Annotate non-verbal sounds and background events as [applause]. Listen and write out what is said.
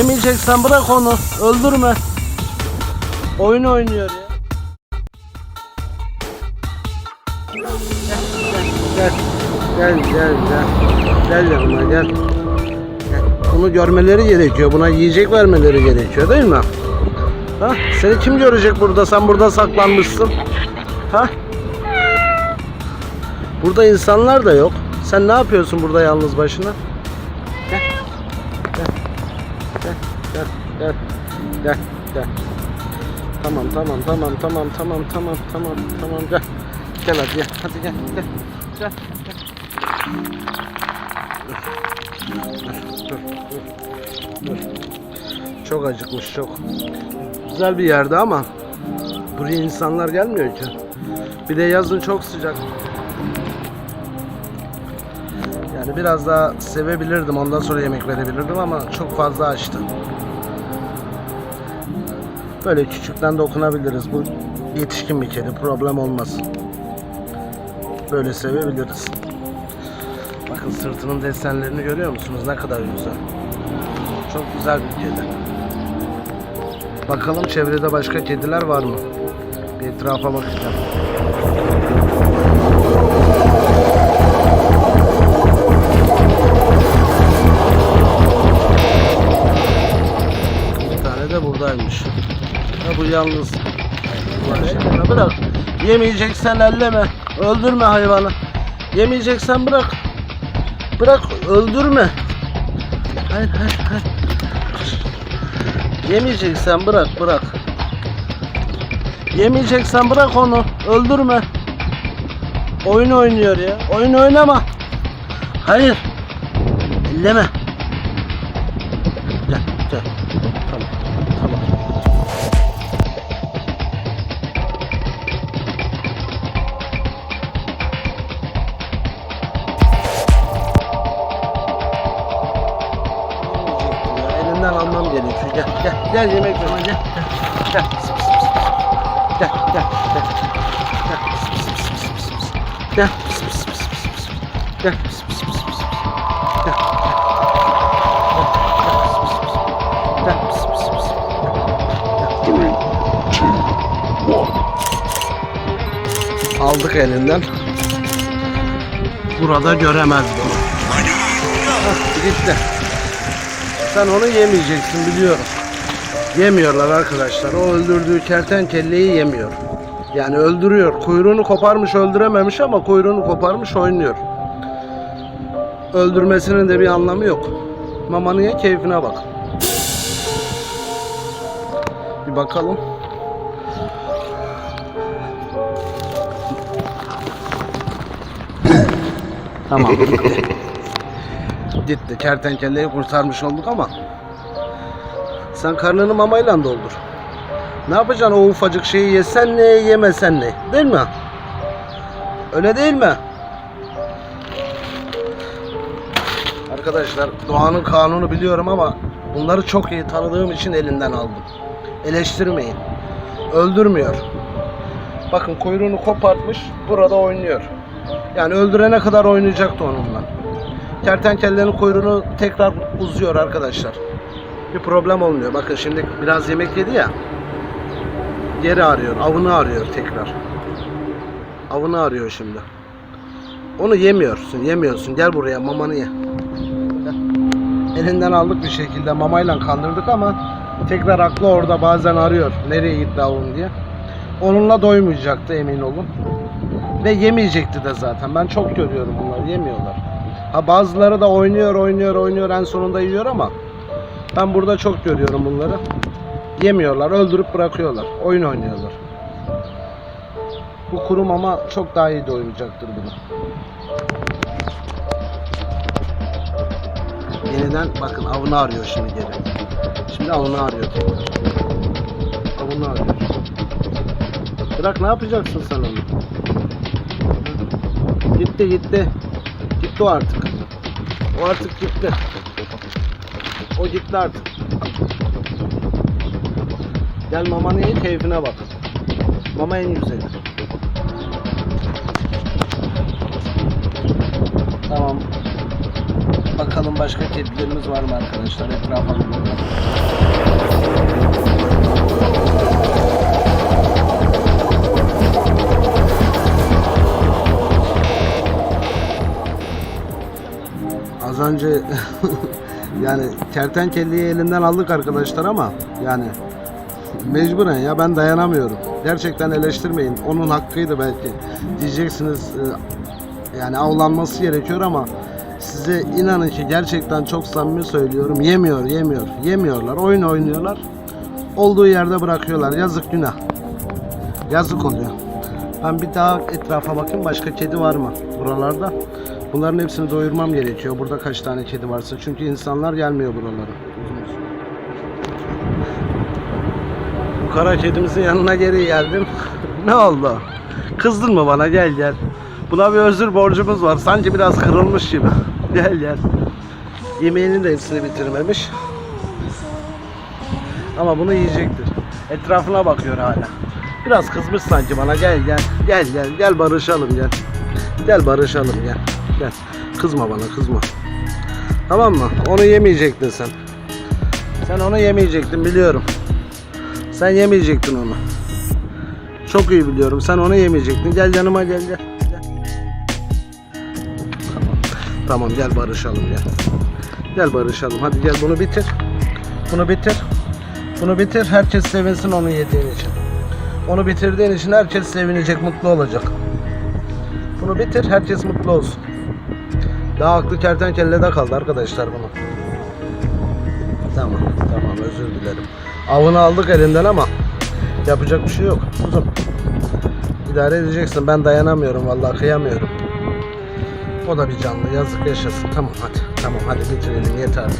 Yemeyeceksen bırak onu. Öldürme. Oyun oynuyor ya. Gel. Gel gel gel. Gel yanıma gel. Gel. Bunu görmeleri gerekiyor. Buna yiyecek vermeleri gerekiyor değil mi? Ha? Seni kim görecek burada? Sen burada saklanmışsın. Ha? Burada insanlar da yok. Sen ne yapıyorsun burada yalnız başına? Gel. Gel. Gel. Tamam tamam tamam tamam tamam tamam tamam tamam gel. Gel hadi gel. Hadi gel. Gel. Gel. gel. Çok acıkmış çok. Güzel bir yerde ama buraya insanlar gelmiyor ki. Bir de yazın çok sıcak. Yani biraz daha sevebilirdim. Ondan sonra yemek verebilirdim ama çok fazla açtı. Böyle küçükten dokunabiliriz. Bu yetişkin bir kedi. Problem olmaz. Böyle sevebiliriz. Bakın sırtının desenlerini görüyor musunuz? Ne kadar güzel. Çok güzel bir kedi. Bakalım çevrede başka kediler var mı? Bir etrafa bakacağım. Bir tane de buradaymış. Ha bu yalnız. Ulan bırak. Yemeyeceksen elleme. Öldürme hayvanı. Yemeyeceksen bırak. Bırak öldürme. Hayır hayır hayır. Yemeyeceksen bırak bırak. Yemeyeceksen bırak onu. Öldürme. Oyun oynuyor ya. Oyun oynama. Hayır. Elleme. Gerekiyor. Gel gel gel yemek yeme gel. Gel. Gel. Gel gel gel. Gel. Aldık elinden. Burada göremez bunu. Gitti. Sen onu yemeyeceksin biliyorum. Yemiyorlar arkadaşlar. O öldürdüğü kertenkeleyi yemiyor. Yani öldürüyor. Kuyruğunu koparmış öldürememiş ama kuyruğunu koparmış oynuyor. Öldürmesinin de bir anlamı yok. Mamanı ye keyfine bak. Bir bakalım. Tamam. [laughs] Gitti. Kertenkeleyi kurtarmış olduk ama sen karnını mamayla doldur. Ne yapacaksın o ufacık şeyi yesen ne yemesen ne? Değil mi? Öyle değil mi? Arkadaşlar doğanın kanunu biliyorum ama bunları çok iyi tanıdığım için elinden aldım. Eleştirmeyin. Öldürmüyor. Bakın kuyruğunu kopartmış burada oynuyor. Yani öldürene kadar oynayacaktı onunla. Kertenkelenin kuyruğunu tekrar uzuyor arkadaşlar. Bir problem olmuyor. Bakın şimdi biraz yemek yedi ya. Geri arıyor. Avını arıyor tekrar. Avını arıyor şimdi. Onu yemiyorsun. Yemiyorsun. Gel buraya mamanı ye. Elinden aldık bir şekilde mamayla kandırdık ama tekrar aklı orada bazen arıyor. Nereye gitti avun diye. Onunla doymayacaktı emin olun. Ve yemeyecekti de zaten. Ben çok görüyorum bunları. Yemiyorlar. Ha bazıları da oynuyor, oynuyor, oynuyor en sonunda yiyor ama ben burada çok görüyorum bunları. Yemiyorlar, öldürüp bırakıyorlar. Oyun oynuyorlar. Bu kuru mama çok daha iyi doyuracaktır bunu. Yeniden bakın avını arıyor şimdi geri. Şimdi avını arıyor tekrar. Avını arıyor. Bırak ne yapacaksın sen onu? Gitti gitti. Gitti o artık. O artık gitti. O gitti artık. Gel mamanı ye keyfine bak. Mama en güzeli. Tamam. Bakalım başka kedilerimiz var mı arkadaşlar etrafa önce [laughs] yani kertenkeleyi elinden aldık arkadaşlar ama yani mecburen ya ben dayanamıyorum. Gerçekten eleştirmeyin. Onun hakkıydı belki. Diyeceksiniz e, yani avlanması gerekiyor ama size inanın ki gerçekten çok samimi söylüyorum. Yemiyor, yemiyor. Yemiyorlar. Oyun oynuyorlar. Olduğu yerde bırakıyorlar. Yazık günah. Yazık oluyor. Ben bir daha etrafa bakayım. Başka kedi var mı buralarda? Bunların hepsini doyurmam gerekiyor. Burada kaç tane kedi varsa. Çünkü insanlar gelmiyor buralara. Bu kara kedimizin yanına geri geldim. [laughs] ne oldu? Kızdın mı bana? Gel gel. Buna bir özür borcumuz var. Sanki biraz kırılmış gibi. [laughs] gel gel. Yemeğinin de hepsini bitirmemiş. Ama bunu yiyecektir. Etrafına bakıyor hala. Biraz kızmış sanki bana. Gel gel. Gel gel. Gel barışalım gel. Gel barışalım gel. Gel. Kızma bana kızma. Tamam mı? Onu yemeyecektin sen. Sen onu yemeyecektin biliyorum. Sen yemeyecektin onu. Çok iyi biliyorum. Sen onu yemeyecektin. Gel yanıma gel gel. gel. Tamam. Tamam gel barışalım gel. Gel barışalım. Hadi gel bunu bitir. Bunu bitir. Bunu bitir. Herkes sevinsin onu yediğin için. Onu bitirdiğin için herkes sevinecek, mutlu olacak. Bunu bitir, herkes mutlu olsun. Daha aklı kertenkelede kaldı arkadaşlar bunu. Tamam, tamam özür dilerim. Avını aldık elinden ama yapacak bir şey yok. Kuzum. İdare edeceksin. Ben dayanamıyorum vallahi kıyamıyorum. O da bir canlı. Yazık yaşasın. Tamam hadi. Tamam hadi bitirelim yeter.